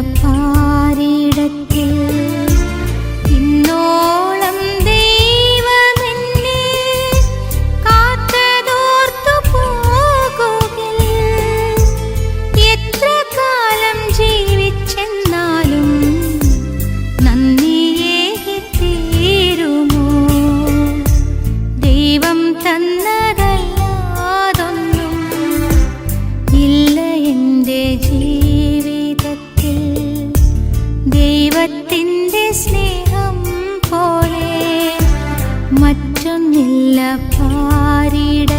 apart. ദൈവത്തിന്റെ സ്നേഹം പോലെ മറ്റൊന്നില്ല പാരിടത്തിൽ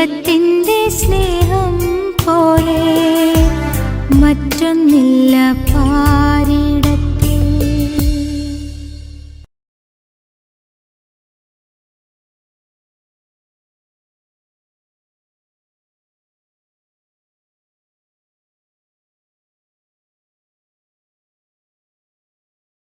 ദൈവത്തിന്റെ സ്നേഹം